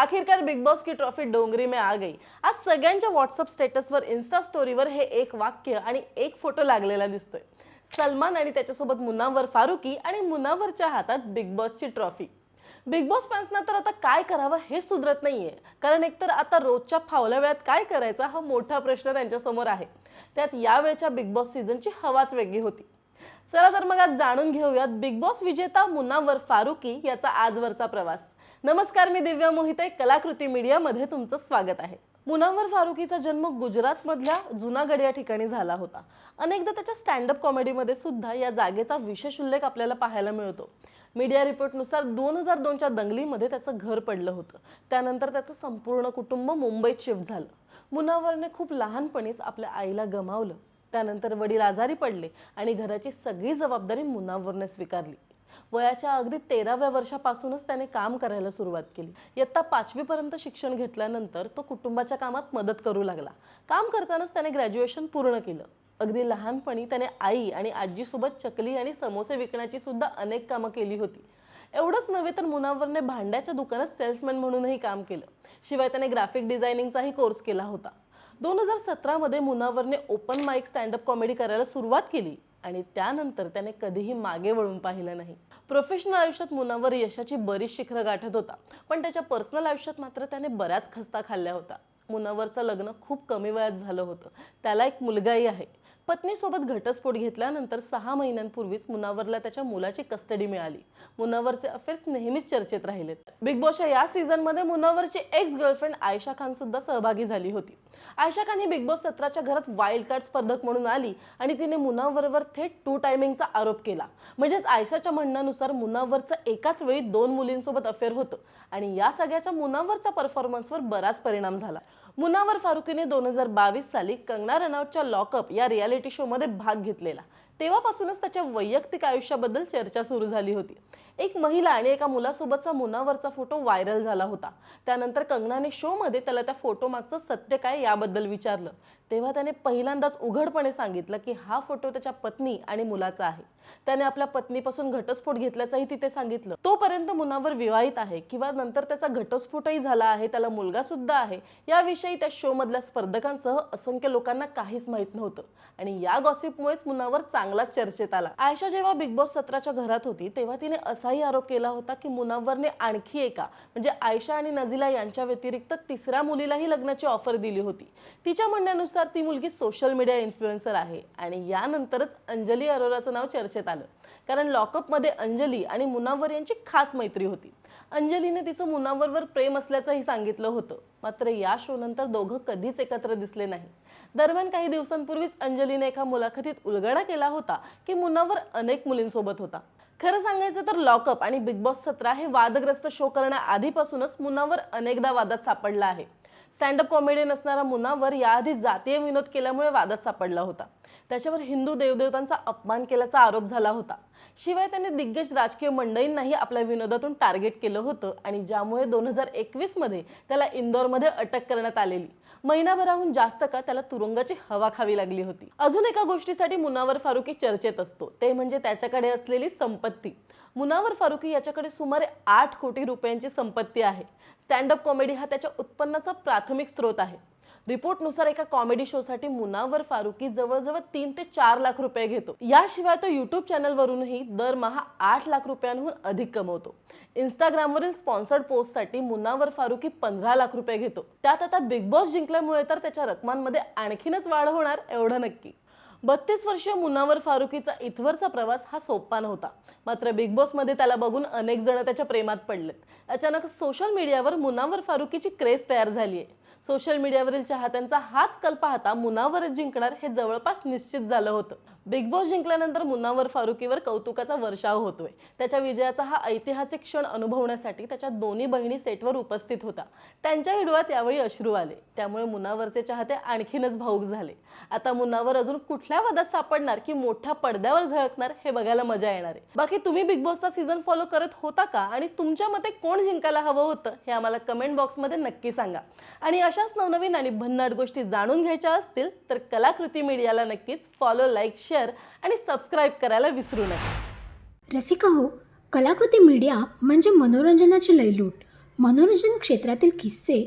आखिरकार big boss की trophy डोंगरी में आ गई. आज सगळ्यांच्या व्हॉट्सअप स्टेटसवर इन्स्टा स्टोरीवर हे एक वाक्य आणि एक फोटो लागलेला दिसतोय. सलमान आणि त्याच्यासोबत मुनावर फारुकी आणि मुनावरच्या हातात बिग बॉसची ट्रॉफी बिग बॉस फॅन्सना तर आता काय करावं हे सुधरत नाहीये. कारण एकतर आता रोजच्या फावल्या वेळात काय करायचा हा मोठा प्रश्न त्यांच्यासमोर आहे. त्यात यावेळच्या बिग बॉस सीझनची हवाच वेगळी होती. चला तर मग आज जाणून घेऊयात बिग बॉस विजेता मुनावर फारुकी याचा आजवरचा प्रवास. नमस्कार मी दिव्या मोहिते. कलाकृती मीडियामध्ये तुमचं स्वागत आहे. मुनावर फारुकीचा जन्म गुजरातमधल्या जुनागड या ठिकाणी झाला होता. अनेकदा त्याच्या स्टँडअप कॉमेडीमध्ये सुद्धा या जागेचा विशेष उल्लेख आपल्याला पाहायला मिळतो. मीडिया रिपोर्टनुसार दोन हजार दोनच्या दंगलीमध्ये त्याचं घर पडलं होतं. त्यानंतर त्याचं संपूर्ण कुटुंब मुंबईत शिफ्ट झालं. मुनावरने खूप लहानपणीच आपल्या आईला गमावलं. त्यानंतर वडील आजारी पडले आणि घराची सगळी जबाबदारी मुनावरने स्वीकारली. वयाच्या अगदी तेराव्या वर्षापासूनच त्याने काम करायला सुरुवात केली. इयत्ता पाचवीपर्यंत शिक्षण घेतल्यानंतर तो कुटुंबाच्या कामात मदत करू लागला. काम करतानाच त्याने ग्रॅज्युएशन पूर्ण केलं. अगदी लहानपणी त्याने आई आणि आजीसोबत चकली आणि समोसे विकण्याची सुद्धा अनेक कामं केली होती. एवढंच नव्हे तर मुनावरने भांड्याच्या दुकानात सेल्समॅन म्हणूनही काम केलं. शिवाय त्याने ग्राफिक डिझायनिंगचाही कोर्स केला होता. दोन हजार सतरामध्ये मुनावरने ओपन माईक स्टँडअप कॉमेडी करायला सुरुवात केली. आणि त्यानंतर त्याने कधीही मागे वळून पाहिलं नाही. प्रोफेशनल आयुष्यात मुनावर यशाची बरीच शिखरं गाठत होता. पण त्याच्या पर्सनल आयुष्यात मात्र त्याने बऱ्याच खस्ता खाल्ल्या होता मुनावरचं लग्न खूप कमी वयात झालं होतं. त्याला एक मुलगाही आहे. पत्नीसोबत घटस्फोट घेतल्यानंतर सहा महिन्यांपूर्वीच मुनावरला त्याच्या मुलाची कस्टडी मिळाली. मुनावरचे अफेअर्स नेहमीच चर्चेत राहिलेत. बिग बॉसच्या या सीझनमध्ये मुनावरची एक्स गर्लफ्रेंड आयशा खान सुद्धा सहभागी झाली होती. आयशा खान ही बिग बॉस सत्राच्या घरात वाईल्ड कार्ड स्पर्धक म्हणून आली आणि तिने मुनावरवर थेट टू टायमिंगचा आरोप केला. म्हणजेच आयशाच्या म्हणण्यानुसार मुनावरचं एकाच वेळी दोन मुलींसोबत अफेअर होतं आणि या सगळ्याच्या मुनावरच्या परफॉर्मन्सवर बराच परिणाम झाला. मुनावर फारुकीने दोन हजार बावीस साली कंगना रनौतच्या लॉकअप या रियालिटी शोमध्ये भाग घेतलेला. तेव्हापासूनच त्याच्या वैयक्तिक आयुष्याबद्दल चर्चा सुरू झाली होती. एक महिला आणि एका मुलासोबतचा मुनावरचा फोटो व्हायरल झाला होता. त्यानंतर कंगनाने शोमध्ये त्याला त्या फोटो मागचं सत्य काय याबद्दल विचारलं. तेव्हा त्याने पहिल्यांदाच उघडपणे सांगितलं की हा फोटो त्याच्या पत्नी आणि मुलाचा आहे. त्याने आपल्या पत्नीपासून घटस्फोट घेतल्याचंही तिथे सांगितलं. तोपर्यंत मुनावर विवाहित आहे किंवा नंतर त्याचा घटस्फोटही झाला आहे त्याला मुलगा सुद्धा आहे याविषयी त्या शो मधल्या स्पर्धकांसह असंख्य लोकांना काहीच माहीत नव्हतं. आणि या गॉसिपमुळेच मुनावर चांगलाच चर्चेत आला. आयशा जेव्हा बिग बॉस सत्राच्या घरात होती तेव्हा तिने असाही आरोप केला होता की मुनव्वरने आणखी एका म्हणजे आयशा आणि नझीला यांच्या व्यतिरिक्त तिसऱ्या मुलीलाही लग्नाची ऑफर दिली होती. तिच्या म्हणण्यानुसार ती मुलगी सोशल मीडिया इन्फ्लुएन्सर आहे आणि यानंतरच अंजली अरोराचं नाव चर्चेत आलं. कारण लॉकअपमध्ये अंजली आणि मुनावर यांची खास मैत्री होती. अंजलीने तिचं मुनावरवर प्रेम असल्याचंही सांगितलं होतं. मात्र या शो नंतर दोघं कधीच एकत्र दिसले नाही. दरम्यान काही दिवसांपूर्वीच अंजलीने एका मुलाखतीत उलगडा केला होता की मुनावर अनेक मुलींसोबत होता. खरं सांगायचं तर लॉकअप आणि बिग बॉस सतरा हे वादग्रस्त शो करण्याआधीपासूनच मुनावर अनेकदा वादात सापडला आहे. स्टँडअप कॉमेडी असणारा मुनावर याआधी जातीय विनोद केल्यामुळे वादात सापडला होता. त्याच्यावर हिंदू देवदेवतांचा अपमान केल्याचा आरोप झाला होता. शिवाय त्याने दिग्गज राजकीय मंडळींनाही आपल्या विनोदातून टार्गेट केलं होतं आणि ज्यामुळे दोन हजार एकवीसमध्ये त्याला इंदोरमध्ये अटक करण्यात आलेली. महिनाभराहून जास्त का त्याला तुरुंगाची हवा खावी लागली होती. अजून एका गोष्टीसाठी मुनावर फारुकी चर्चेत असतो. ते म्हणजे त्याच्याकडे असलेली संपत्ती. मुनावर फारुकी याच्याकडे सुमारे आठ कोटी रुपयांची संपत्ती आहे. स्टँडअप कॉमेडी हा त्याच्या उत्पन्नाचा प्राथमिक स्रोत आहे. रिपोर्टनुसार एका कॉमेडी शोसाठी मुनावर फारुकी जवळजवळ तीन ते चार लाख रुपये घेतो. याशिवाय तो युट्यूब चॅनलवरूनही दरमहा आठ लाख रुपयांहून अधिक कमवतो. इंस्टाग्रामवरील स्पॉन्सर्ड पोस्टसाठी मुनावर फारुकी पंधरा लाख रुपये घेतो. त्यात आता बिग बॉस जिंकल्यामुळे तर त्याच्या रकमांमध्ये आणखीनच वाढ होणार एवढं नक्की. बत्तीस वर्षीय मुनावर फारुकीचा इथवरचा प्रवास हा सोपा नव्हता. मात्र बिग बॉसमध्ये त्याला बघून अनेक जण त्याच्या प्रेमात पडलेत. अचानक सोशल मीडियावर मुनावर फारुकीची क्रेज तयार झाली आहे सोशल मीडियावरील चाहत्यांचा हाच कल पाहता मुनावरच जिंकणार हे जवळपास निश्चित झालं होतं. बिग बॉस जिंकल्यानंतर मुनावर फारुकीवर कौतुकाचा वर्षाव होतोय. त्याच्या विजयाचा हा ऐतिहासिक क्षण अनुभवण्यासाठी त्याच्या दोन्ही बहिणी सेटवर उपस्थित होता. त्यांच्याही डोळ्यात यावेळी अश्रू आले. त्यामुळे मुनावरचे चाहते आणखीनच भाऊक झाले. आता मुनावर अजून कुठल्या वादात सापडणार की मोठ्या पडद्यावर झळकणार हे बघायला मजा येणार आहे. बाकी तुम्ही बिग बॉसचा सीझन फॉलो करत होता का? आणि तुमच्या मते कोण जिंकायला हवं होतं हे आम्हाला कमेंट बॉक्समध्ये नक्की सांगा. आणि अशाच नवनवीन आणि भन्नाट गोष्टी जाणून घ्यायच्या असतील तर कलाकृती मीडियाला नक्कीच फॉलो लाईक शेअर आणि सबस्क्राईब करायला विसरू नका. रसिका हो कलाकृती मीडिया म्हणजे मनोरंजनाची लयलूट. मनोरंजन क्षेत्रातील किस्से